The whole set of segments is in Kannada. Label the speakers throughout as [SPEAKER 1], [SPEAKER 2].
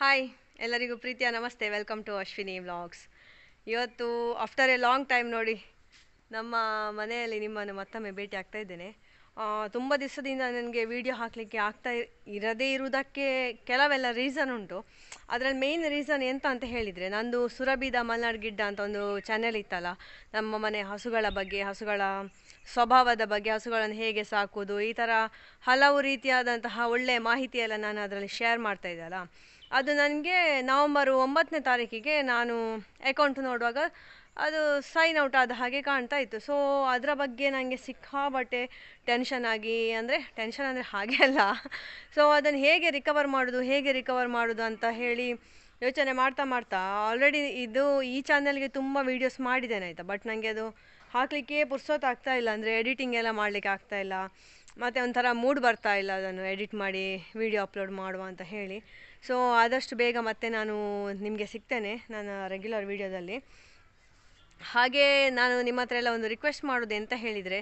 [SPEAKER 1] ಹಾಯ್ ಎಲ್ಲರಿಗೂ ಪ್ರೀತಿಯ ನಮಸ್ತೆ. ವೆಲ್ಕಮ್ ಟು ಅಶ್ವಿನಿ ವ್ಲಾಗ್ಸ್ ಇವತ್ತು ಆಫ್ಟರ್ ಎ ಲಾಂಗ್ ಟೈಮ್ ನೋಡಿ ನಮ್ಮ ಮನೆಯಲ್ಲಿ ನಿಮ್ಮನ್ನು ಮತ್ತೊಮ್ಮೆ ಭೇಟಿ ಆಗ್ತಾ ಇದ್ದೇನೆ. ತುಂಬ ದಿವಸದಿಂದ ನನಗೆ ವಿಡಿಯೋ ಹಾಕಲಿಕ್ಕೆ ಆಗ್ತಾ ಇರದೇ ಇರುವುದಕ್ಕೆ ಕೆಲವೆಲ್ಲ ರೀಸನ್ ಉಂಟು. ಅದರಲ್ಲಿ ಮೇಯ್ನ್ ರೀಸನ್ ಎಂತ ಅಂತ ಹೇಳಿದರೆ, ನಂದು ಸುರಬಿದ ಮಲ್ನಾಡ್ ಗಿಡ್ಡ ಅಂತ ಒಂದು ಚಾನೆಲ್ ಇತ್ತಲ್ಲ. ನಮ್ಮ ಮನೆ ಹಸುಗಳ ಬಗ್ಗೆ, ಹಸುಗಳ ಸ್ವಭಾವದ ಬಗ್ಗೆ, ಹಸುಗಳನ್ನು ಹೇಗೆ ಸಾಕೋದು ಈ ಥರ ಹಲವು ರೀತಿಯಾದಂತಹ ಒಳ್ಳೆಯ ಮಾಹಿತಿಯೆಲ್ಲ ನಾನು ಅದರಲ್ಲಿ ಶೇರ್ ಮಾಡ್ತಾ ಇದ್ದಲ್ಲ ಅದು ನನಗೆ ನವಂಬರ್ ಒಂಬತ್ತನೇ ತಾರೀಕಿಗೆ ನಾನು ಅಕೌಂಟ್ ನೋಡುವಾಗ ಅದು ಸೈನ್ ಔಟ್ ಆದ ಹಾಗೆ ಕಾಣ್ತಾ ಇತ್ತು. ಸೊ ಅದರ ಬಗ್ಗೆ ನನಗೆ ಸಿಕ್ಕಾಬಟ್ಟೆ ಟೆನ್ಷನ್ ಆಗಿ, ಅಂದರೆ ಟೆನ್ಷನ್ ಅಂದರೆ ಹಾಗೆ ಅಲ್ಲ. ಸೊ ಅದನ್ನು ಹೇಗೆ ರಿಕವರ್ ಮಾಡೋದು, ಹೇಗೆ ರಿಕವರ್ ಮಾಡೋದು ಅಂತ ಹೇಳಿ ಯೋಚನೆ ಮಾಡ್ತಾ ಮಾಡ್ತಾ ಆಲ್ರೆಡಿ ಇದು ಈ ಚಾನಲ್ಗೆ ತುಂಬ ವೀಡಿಯೋಸ್ ಮಾಡಿದ್ದೇನೆ ಆಯಿತಾ. ಬಟ್ ನನಗೆ ಅದು ಹಾಕಲಿಕ್ಕೆ ಪುರ್ಸೊತ್ತು ಆಗ್ತಾ ಇಲ್ಲ, ಅಂದರೆ ಎಡಿಟಿಂಗ್ ಎಲ್ಲ ಮಾಡಲಿಕ್ಕೆ ಆಗ್ತಾ ಇಲ್ಲ. ಮತ್ತು ಒಂಥರ ಮೂಡ್ ಬರ್ತಾ ಇಲ್ಲ ಅದನ್ನು ಎಡಿಟ್ ಮಾಡಿ ವಿಡಿಯೋ ಅಪ್ಲೋಡ್ ಮಾಡುವ ಅಂತ ಹೇಳಿ. ಸೊ ಆದಷ್ಟು ಬೇಗ ಮತ್ತೆ ನಾನು ನಿಮಗೆ ಸಿಗ್ತೇನೆ ನನ್ನ ರೆಗ್ಯುಲರ್ ವೀಡಿಯೋದಲ್ಲಿ ಹಾಗೆ ನಾನು ನಿಮ್ಮ ಹತ್ರ ಎಲ್ಲ ಒಂದು ರಿಕ್ವೆಸ್ಟ್ ಮಾಡೋದು ಎಂತ ಹೇಳಿದರೆ,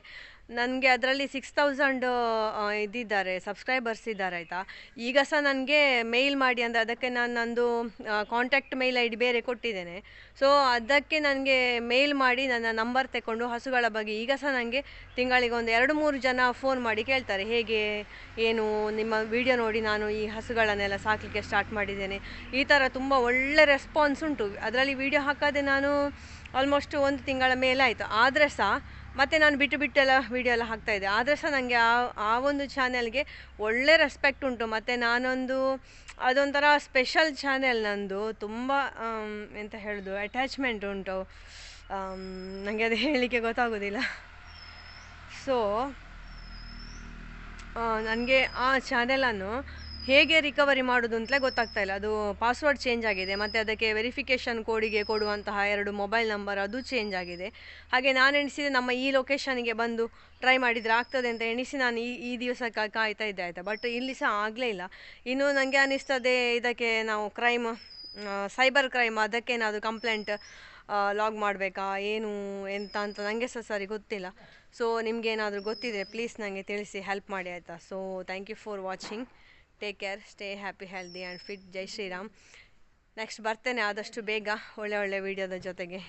[SPEAKER 1] ನನಗೆ ಅದರಲ್ಲಿ ಸಿಕ್ಸ್ ತೌಸಂಡ್ ಇದ್ದಿದ್ದಾರೆ ಸಬ್ಸ್ಕ್ರೈಬರ್ಸ್ ಇದ್ದಾರೆ ಆಯಿತಾ? ಈಗ ಸಹ ನನಗೆ ಮೇಲ್ ಮಾಡಿ ಅಂದರೆ ಅದಕ್ಕೆ ನಾನು ನಂದು ಕಾಂಟ್ಯಾಕ್ಟ್ ಮೇಲ್ ಐ ಡಿ ಬೇರೆ ಕೊಟ್ಟಿದ್ದೇನೆ. ಸೊ ಅದಕ್ಕೆ ನನಗೆ ಮೇಲ್ ಮಾಡಿ ನನ್ನ ನಂಬರ್ ತಗೊಂಡು ಹಸುಗಳ ಬಗ್ಗೆ ಈಗ ಸಹ ನನಗೆ ತಿಂಗಳಿಗೆ ಒಂದು ಎರಡು ಮೂರು ಜನ ಫೋನ್ ಮಾಡಿ ಕೇಳ್ತಾರೆ, ಹೇಗೆ, ಏನು, ನಿಮ್ಮ ವಿಡಿಯೋ ನೋಡಿ ನಾನು ಈ ಹಸುಗಳನ್ನೆಲ್ಲ ಸಾಕಲಿಕ್ಕೆ ಸ್ಟಾರ್ಟ್ ಮಾಡಿದ್ದೇನೆ. ಈ ಥರ ತುಂಬ ಒಳ್ಳೆ ರೆಸ್ಪಾನ್ಸ್ ಉಂಟು. ಅದರಲ್ಲಿ ವಿಡಿಯೋ ಹಾಕದೆ ನಾನು ಆಲ್ಮೋಸ್ಟ್ ಒಂದು ತಿಂಗಳ ಮೇಲೆ ಆಯಿತು. ಆದರೆ ಸಹ ಮತ್ತೆ ನಾನು ಬಿಟ್ಟು ಬಿಟ್ಟೆಲ್ಲ ವಿಡಿಯೋ ಎಲ್ಲ ಹಾಕ್ತಾಯಿದ್ದೆ ಆದರೆ ಸಹ ನನಗೆ ಆ ಆ ಒಂದು ಚಾನೆಲ್ಗೆ ಒಳ್ಳೆ ರೆಸ್ಪೆಕ್ಟ್ ಉಂಟು. ಮತ್ತು ನಾನೊಂದು, ಅದೊಂಥರ ಸ್ಪೆಷಲ್ ಚಾನೆಲ್ ನಂದು ತುಂಬ ಎಂತ ಹೇಳೋದು ಅಟ್ಯಾಚ್ಮೆಂಟ್ ಉಂಟು. ನನಗೆ ಅದು ಹೇಳಲಿಕ್ಕೆ ಗೊತ್ತಾಗೋದಿಲ್ಲ. ಸೊ ನನಗೆ ಆ ಚಾನೆಲನ್ನು ಹೇಗೆ ರಿಕವರಿ ಮಾಡೋದು ಅಂತಲೇ ಗೊತ್ತಾಗ್ತಾ ಇಲ್ಲ. ಅದು ಪಾಸ್ವರ್ಡ್ ಚೇಂಜ್ ಆಗಿದೆ. ಮತ್ತು ಅದಕ್ಕೆ ವೆರಿಫಿಕೇಷನ್ ಕೋಡಿಗೆ ಕೊಡುವಂತಹ ಎರಡು ಮೊಬೈಲ್ ನಂಬರ್ ಅದು ಚೇಂಜ್ ಆಗಿದೆ. ಹಾಗೆ ನಾನು ಎಣಿಸಿದೆ ನಮ್ಮ ಈ ಲೊಕೇಶನ್ಗೆ ಬಂದು ಟ್ರೈ ಮಾಡಿದರೆ ಆಗ್ತದೆ ಅಂತ ಎಣಿಸಿ ನಾನು ಈ ಈ ದಿವಸ ಕಾಯ್ತಾ ಇದ್ದೆ ಆಯಿತಾ. ಬಟ್ ಇಲ್ಲಿ ಸಹ ಆಗಲೇ ಇಲ್ಲ. ಇನ್ನು ನನಗೆ ಅನ್ನಿಸ್ತದೆ ಇದಕ್ಕೆ ನಾವು ಕ್ರೈಮ್ ಸೈಬರ್ ಕ್ರೈಮ್ ಅದಕ್ಕೇನಾದರೂ ಕಂಪ್ಲೇಂಟ್ ಲಾಗ್ ಮಾಡಬೇಕಾ? ಏನು, ಎಂತ ಅಂತ ನನಗೆ ಸಹ ಸರಿ ಗೊತ್ತಿಲ್ಲ. ಸೊ ನಿಮಗೇನಾದರೂ ಗೊತ್ತಿದೆ ಪ್ಲೀಸ್ ನನಗೆ ತಿಳಿಸಿ ಹೆಲ್ಪ್ ಮಾಡಿ ಆಯಿತಾ. So thank you for watching take care stay happy healthy and fit Jai Shriram next ಬರ್ತೇನೆ ಆದಷ್ಟು ಬೇಗ ಒಳ್ಳೆ ಒಳ್ಳೆ ವೀಡಿಯೋದ ಜೊತೆಗೆ.